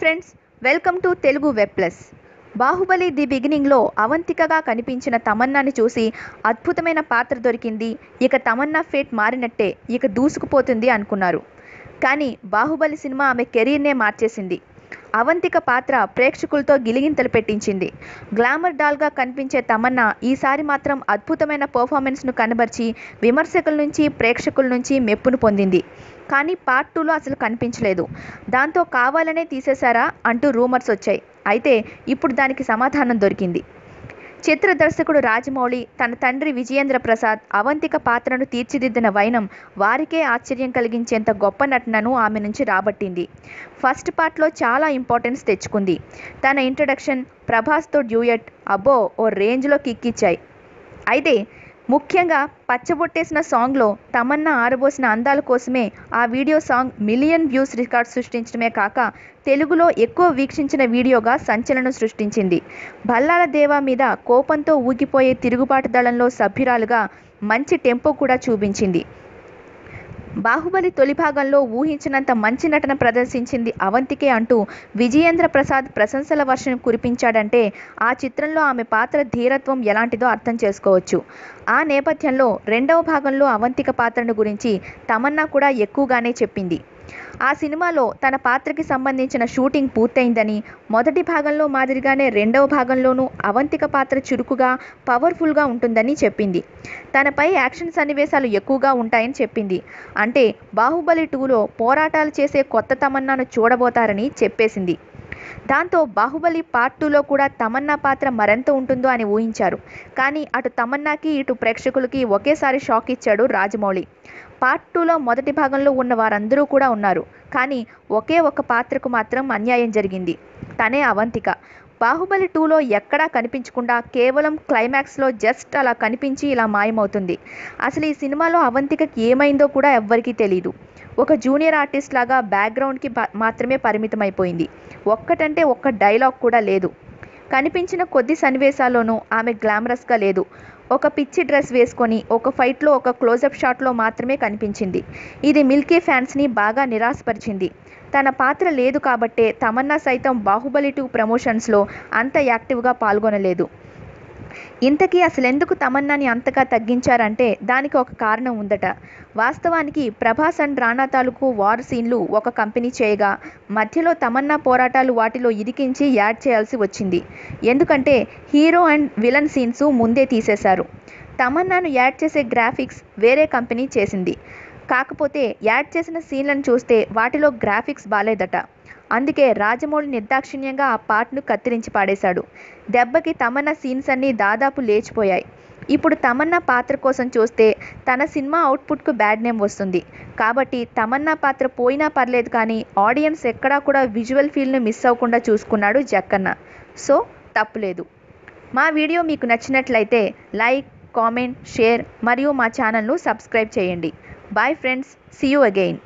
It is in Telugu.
Friends welcome to Telugu web plus Baahubali the బిగినింగ్లో అవంతికగా కనిపించిన తమన్నాని చూసి అద్భుతమైన పాత్ర దొరికింది. ఇక తమన్నా ఫేట్ మారినట్టే ఇక దూసుకుపోతుంది అనుకున్నారు. కానీ బాహుబలి సినిమా ఆమె కెరీర్నే మార్చేసింది. అవంతిక పాత్ర ప్రేక్షకులతో గిలిగింతలు పెట్టించింది. గ్లామర్ డాల్గా కనిపించే తమన్నా ఈసారి మాత్రం అద్భుతమైన పర్ఫార్మెన్స్ను కనబర్చి విమర్శకుల నుంచి ప్రేక్షకుల నుంచి మెప్పును పొందింది. కానీ పార్ట్ టూలో అసలు కనిపించలేదు. దాంతో కావాలనే తీసేశారా అంటూ రూమర్స్ వచ్చాయి. అయితే ఇప్పుడు దానికి సమాధానం దొరికింది. చిత్ర దర్శకుడు రాజమౌళి తన తండ్రి విజయేంద్ర ప్రసాద్ అవంతిక పాత్రను తీర్చిదిద్దిన వైనం వారికే ఆశ్చర్యం కలిగించేంత గొప్ప నటనను ఆమె నుంచి రాబట్టింది. ఫస్ట్ పార్ట్లో చాలా ఇంపార్టెన్స్ తెచ్చుకుంది. తన ఇంట్రడక్షన్ ప్రభాస్తో డ్యూయట్ అబ్బో ఓ రేంజ్లో కిక్కిచ్చాయి. అయితే ముఖ్యంగా పచ్చబొట్టేసిన సాంగ్లో తమన్నా ఆరబోసిన అందాల కోసమే ఆ video song million views record సృష్టించడమే కాక తెలుగులో ఎక్కువ వీక్షించిన వీడియోగా సంచలనం సృష్టించింది. భల్లాల దేవా మీద కోపంతో ఊగిపోయే తిరుగుబాటు దళంలో సభ్యురాలుగా మంచి టెంపో కూడా చూపించింది. బాహుబలి తొలి భాగంలో ఊహించినంత మంచి నటన ప్రదర్శించింది అవంతికే అంటూ విజయేంద్ర ప్రసాద్ ప్రశంసల వర్షం కురిపించాడంటే ఆ చిత్రంలో ఆమె పాత్ర ధీరత్వం ఎలాంటిదో అర్థం చేసుకోవచ్చు. ఆ నేపథ్యంలో రెండవ భాగంలో అవంతిక పాత్రను గురించి తమన్నా కూడా ఎక్కువగానే చెప్పింది. ఆ సినిమాలో తన పాత్రకి సంబంధించిన షూటింగ్ పూర్తయిందని మొదటి భాగంలో మాదిరిగానే రెండవ భాగంలోనూ అవంతిక పాత్ర చురుకుగా పవర్ఫుల్గా ఉంటుందని చెప్పింది. తనపై యాక్షన్ సన్నివేశాలు ఎక్కువగా ఉంటాయని చెప్పింది. అంటే బాహుబలి టూలో పోరాటాలు చేసే కొత్త తమన్నాను చూడబోతారని చెప్పేసింది. దాంతో బాహుబలి పార్ట్ టూలో కూడా తమన్నా పాత్ర మరెంత ఉంటుందో అని ఊహించారు. కానీ అటు తమన్నాకి ఇటు ప్రేక్షకులకి ఒకేసారి షాక్ ఇచ్చాడు రాజమౌళి. పార్ట్ టూలో మొదటి భాగంలో ఉన్న వారందరూ కూడా ఉన్నారు. కానీ ఒకే ఒక పాత్రకు మాత్రం అన్యాయం జరిగింది. తనే అవంతిక. బాహుబలి టూలో ఎక్కడా కనిపించకుండా కేవలం క్లైమాక్స్లో జస్ట్ అలా కనిపించి ఇలా మాయమవుతుంది. అసలు ఈ సినిమాలో అవంతికకి ఏమైందో కూడా ఎవ్వరికీ తెలియదు ఒక జూనియర్ ఆర్టిస్ట్ లాగా బ్యాక్గ్రౌండ్కి మాత్రమే పరిమితమైపోయింది. ఒక్కటంటే ఒక్క డైలాగ్ కూడా లేదు. కనిపించిన కొద్ది సన్నివేశాల్లోనూ ఆమె గ్లామరస్గా లేదు. ఒక పిచ్చి డ్రెస్ వేసుకొని ఒక ఫైట్లో ఒక క్లోజప్ షాట్లో మాత్రమే కనిపించింది. ఇది మిల్కీ ఫ్యాన్స్ని బాగా నిరాశపరిచింది. తన పాత్ర లేదు కాబట్టే తమన్నా సైతం బాహుబలి టూ ప్రమోషన్స్లో అంత యాక్టివ్గా పాల్గొనలేదు. ఇంతకీ అసలెందుకు తమన్నాని అంతగా తగ్గించారంటే దానికి ఒక కారణం ఉందట. వాస్తవానికి ప్రభాస్ అండ్ రాణా తాలూకు వార్ సీన్లు ఒక కంపెనీ చేయగా మధ్యలో తమన్నా పోరాటాలు వాటిలో ఇరికించి యాడ్ చేయాల్సి వచ్చింది. ఎందుకంటే హీరో అండ్ విలన్ సీన్స్ ముందే తీసేశారు. తమన్నాను యాడ్ చేసే గ్రాఫిక్స్ వేరే కంపెనీ చేసింది. కాకపోతే యాడ్ చేసిన సీన్లను చూస్తే వాటిలో గ్రాఫిక్స్ బాలేదట. అందుకే రాజమౌళి నిర్దాక్షిణ్యంగా ఆ పాటను కత్తిరించి పాడేశాడు. దెబ్బకి తమన్నా సీన్స్ అన్నీ దాదాపు లేచిపోయాయి. ఇప్పుడు తమన్నా పాత్ర కోసం చూస్తే తన సినిమా అవుట్పుట్కు బ్యాడ్ నేమ్ వస్తుంది. కాబట్టి తమన్నా పాత్ర పోయినా పర్లేదు కానీ ఆడియన్స్ ఎక్కడా కూడా విజువల్ ఫీల్ను మిస్ అవ్వకుండా చూసుకున్నాడు జక్కన్న. సో తప్పులేదు. మా వీడియో మీకు నచ్చినట్లయితే లైక్ కామెంట్ షేర్ మరియు మా ఛానల్ను సబ్స్క్రైబ్ చేయండి. Bye friends see you again.